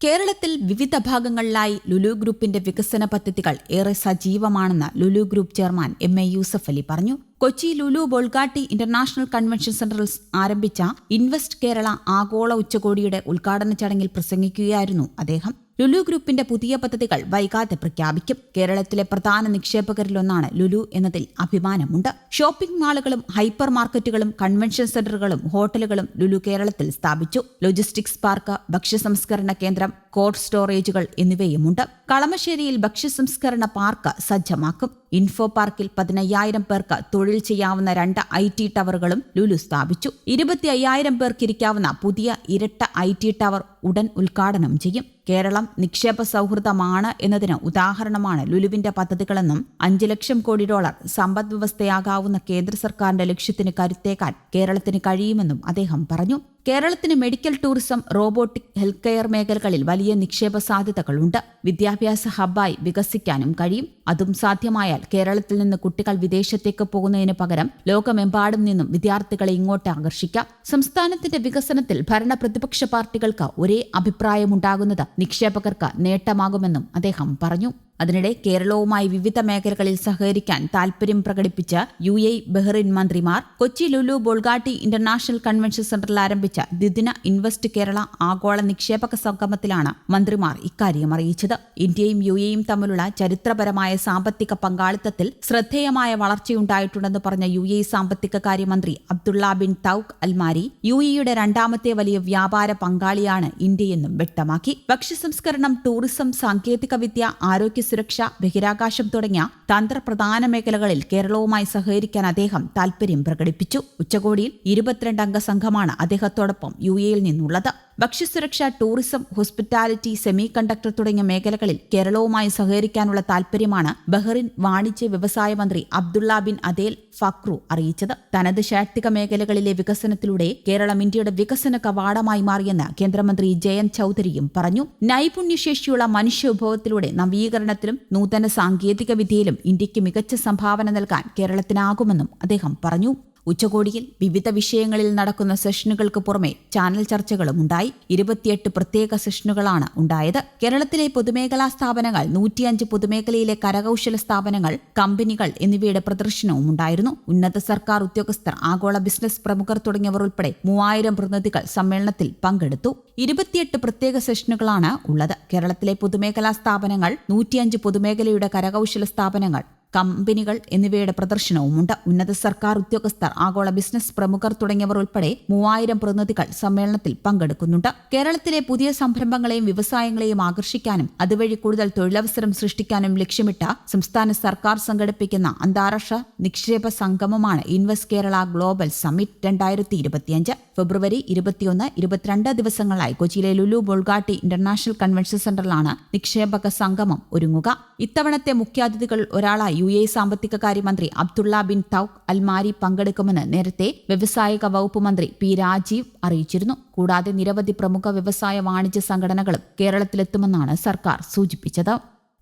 കേരളത്തിൽ വിവിധ ഭാഗങ്ങളിലായി ലുലു ഗ്രൂപ്പിന്റെ വികസന പദ്ധതികൾ ഏറെ സജീവമാണെന്ന് Lulu group chairman M A Yusuff Ali പറഞ്ഞു. കൊച്ചി ലുലു ബോൾഗാട്ടി ഇന്റർനാഷണൽ കൺവെൻഷൻ സെന്ററിൽ ആരംഭിച്ച ഇൻവെസ്റ്റ് കേരള ആഗോള ഉച്ചകോടിയുടെ ഉദ്ഘാടന ചടങ്ങിൽ പ്രസംഗിക്കുകയായിരുന്നു അദ്ദേഹം. ലുലു ഗ്രൂപ്പിന്റെ പുതിയ പദ്ധതികൾ വൈകാതെ പ്രഖ്യാപിക്കും. കേരളത്തിലെ പ്രധാന നിക്ഷേപകരിലൊന്നാണ് ലുലു എന്നതിൽ അഭിമാനമുണ്ട്. ഷോപ്പിംഗ് മാളുകളും ഹൈപ്പർ മാർക്കറ്റുകളും കൺവെൻഷൻ സെന്ററുകളും ഹോട്ടലുകളും ലുലു കേരളത്തിൽ സ്ഥാപിച്ചു. ലോജിസ്റ്റിക്സ് പാർക്ക് ഭക്ഷ്യസംസ്കരണ കേന്ദ്രം കോൾഡ് സ്റ്റോറേജുകൾ എന്നിവയുമുണ്ട്. കളമശ്ശേരിയിൽ ഭക്ഷ്യസംസ്കരണ പാർക്ക് സജ്ജമാക്കും. ഇൻഫോ പാർക്കിൽ പതിനയ്യായിരം പേർക്ക് തൊഴിൽ ചെയ്യാവുന്ന രണ്ട് ഐ ടി ടവറുകളും ലുലു സ്ഥാപിച്ചു. ഇരുപത്തി അയ്യായിരം പേർക്കിരിക്കാവുന്ന പുതിയ ഇരട്ട ഐ ടി ടവർ ഉടൻ ഉദ്ഘാടനം ചെയ്യും. കേരളം നിക്ഷേപ സൗഹൃദമാണ് എന്നതിന് ഉദാഹരണമാണ് ലുലുവിന്റെ പദ്ധതികളെന്നും അഞ്ചു ലക്ഷം കോടി ഡോളർ സമ്പദ് വ്യവസ്ഥയാകാവുന്ന കേന്ദ്ര സർക്കാരിന്റെ ലക്ഷ്യത്തിന് കരുത്തേക്കാൻ കേരളത്തിന് കഴിയുമെന്നും അദ്ദേഹം പറഞ്ഞു കേരളത്തിന് medical tourism robotic health care മേഖലകളിൽ വലിയ നിക്ഷേപ സാധ്യതകളുണ്ട്. വിദ്യാഭ്യാസ ഹബ്ബായി വികസിക്കാനും കഴിയും. അതും സാധ്യമായാൽ കേരളത്തിൽ നിന്ന് കുട്ടികൾ വിദേശത്തേക്ക് പോകുന്നതിന് പകരം ലോകമെമ്പാടും നിന്നും വിദ്യാർത്ഥികളെ ഇങ്ങോട്ട് ആകർഷിക്കാം. സംസ്ഥാനത്തിന്റെ വികസനത്തിൽ ഭരണ പ്രതിപക്ഷ പാർട്ടികൾക്ക് ഒരേ അഭിപ്രായമുണ്ടാകുന്നത് നിക്ഷേപകർക്ക് നേട്ടമാകുമെന്നും അദ്ദേഹം പറഞ്ഞു. അതിനിടെ കേരളവുമായി വിവിധ മേഖലകളിൽ സഹകരിക്കാൻ താൽപര്യം പ്രകടിപ്പിച്ച യു എ ബഹ്റിൻ മന്ത്രിമാർ കൊച്ചി ലുലു ബോൾഗാട്ടി ഇന്റർനാഷണൽ കൺവെൻഷൻ സെന്ററിൽ ആരംഭിച്ച ദ്വിദിന ഇൻവെസ്റ്റ് കേരള ആഗോള നിക്ഷേപക സംഗമത്തിലാണ് മന്ത്രിമാർ ഇക്കാര്യം അറിയിച്ചത്. ഇന്ത്യയും യു എയും തമ്മിലുള്ള ചരിത്രപരമായ സാമ്പത്തിക പങ്കാളിത്തത്തിൽ ശ്രദ്ധേയമായ വളർച്ചയുണ്ടായിട്ടുണ്ടെന്ന് പറഞ്ഞ യു എ സാമ്പത്തിക കാര്യമന്ത്രി Abdulla bin Touq Almarri U എയുടെ രണ്ടാമത്തെ വലിയ വ്യാപാര പങ്കാളിയാണ് ഇന്ത്യയെന്നും വ്യക്തമാക്കി. ഭക്ഷ്യസംസ്കരണം ടൂറിസം സാങ്കേതികവിദ്യ ആരോഗ്യ സുരക്ഷ ബഹിരാകാശം തുടങ്ങിയ തന്ത്രപ്രധാന മേഖലകളിൽ കേരളവുമായി സഹകരിക്കാൻ അദ്ദേഹം താൽപര്യം പ്രകടിപ്പിച്ചു. ഉച്ചകോടിയിൽ ഇരുപത്തിരണ്ട് അംഗ സംഘമാണ് അദ്ദേഹത്തോടൊപ്പം യു എയിൽ നിന്നുള്ളത്. ഭക്ഷ്യസുരക്ഷ ടൂറിസം ഹോസ്പിറ്റാലിറ്റി സെമി കണ്ടക്ടർ തുടങ്ങിയ മേഖലകളിൽ കേരളവുമായി സഹകരിക്കാനുള്ള താൽപര്യമാണ് ബഹ്റിൻ വാണിജ്യ വ്യവസായ മന്ത്രി അബ്ദുള്ള ബിൻ അദേൽ ഫക്രു അറിയിച്ചത്. തനത് ശാക്തിക മേഖലകളിലെ വികസനത്തിലൂടെ കേരളം ഇന്ത്യയുടെ വികസന കവാടമായി മാറിയെന്ന് കേന്ദ്രമന്ത്രി ജയന്ത് ചൌധരിയും പറഞ്ഞു. നൈപുണ്യശേഷിയുള്ള മനുഷ്യ മനുഷ്യവിഭവത്തിലൂടെ നവീകരണത്തിലും നൂതന സാങ്കേതിക വിദ്യയിലും ഇന്ത്യയ്ക്ക് മികച്ച സംഭാവന നൽകാൻ കേരളത്തിനാകുമെന്നും അദ്ദേഹം പറഞ്ഞു. ഉച്ചകോടിയിൽ വിവിധ വിഷയങ്ങളിൽ നടക്കുന്ന സെഷനുകൾക്ക് പുറമെ ചാനൽ ചർച്ചകളും ഉണ്ടായി. ഇരുപത്തിയെട്ട് പ്രത്യേക സെഷനുകളാണ് ഉണ്ടായത്. കേരളത്തിലെ പൊതുമേഖലാ സ്ഥാപനങ്ങൾ നൂറ്റിയഞ്ച് പൊതുമേഖലയിലെ കരകൌശല സ്ഥാപനങ്ങൾ കമ്പനികൾ എന്നിവയുടെ പ്രദർശനവും ഉണ്ടായിരുന്നു. ഉന്നത സർക്കാർ ഉദ്യോഗസ്ഥർ ആഗോള ബിസിനസ് പ്രമുഖർ തുടങ്ങിയവർ ഉൾപ്പെടെ മൂവായിരം പ്രതിനിധികൾ സമ്മേളനത്തിൽ പങ്കെടുത്തു. ഇരുപത്തിയെട്ട് പ്രത്യേക സെഷനുകളാണ് ഉള്ളത്. കേരളത്തിലെ പൊതുമേഖലാ സ്ഥാപനങ്ങൾ നൂറ്റിയഞ്ച് പൊതുമേഖലയുടെ കരകൌശല സ്ഥാപനങ്ങൾ കമ്പനികൾ എന്നിവയുടെ പ്രദർശനവുമുണ്ട്. ഉന്നത സർക്കാർ ഉദ്യോഗസ്ഥർ ആഗോള ബിസിനസ് പ്രമുഖർ തുടങ്ങിയവർ ഉൾപ്പെടെ മൂവായിരം പ്രതിനിധികൾ സമ്മേളനത്തിൽ പങ്കെടുക്കുന്നുണ്ട്. കേരളത്തിലെ പുതിയ സംരംഭങ്ങളെയും വ്യവസായങ്ങളെയും ആകർഷിക്കാനും അതുവഴി കൂടുതൽ തൊഴിലവസരം സൃഷ്ടിക്കാനും ലക്ഷ്യമിട്ട സംസ്ഥാന സർക്കാർ സംഘടിപ്പിക്കുന്ന അന്താരാഷ്ട്ര നിക്ഷേപ സംഗമമാണ് ഇൻവെസ്റ്റ് കേരള ഗ്ലോബൽ സമ്മിറ്റ് രണ്ടായിരത്തി ഇരുപത്തിയഞ്ച് ഫെബ്രുവരി ഇരുപത്തിയൊന്ന് ഇരുപത്തിരണ്ട് ദിവസങ്ങളായി കൊച്ചിയിലെ ലുലു ബോൾഗാട്ടി ഇന്റർനാഷണൽ കൺവെൻഷൻ സെന്ററിലാണ് നിക്ഷേപക സംഗമം ഒരുങ്ങുക. ഇത്തവണത്തെ മുഖ്യാതിഥികൾ ഒരാളായി യു എ സാമ്പത്തിക കാര്യമന്ത്രി അബ്ദുള്ള ബിൻ തൌഖ് അൽമാരി പങ്കെടുക്കുമെന്ന് നേരത്തെ വ്യവസായിക വകുപ്പ് മന്ത്രി പി രാജീവ് അറിയിച്ചിരുന്നു. കൂടാതെ നിരവധി പ്രമുഖ വ്യവസായ വാണിജ്യ സംഘടനകളും കേരളത്തിലെത്തുമെന്നാണ് സർക്കാർ സൂചിപ്പിച്ചത്.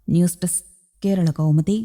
News desk Kerala Kaumudi.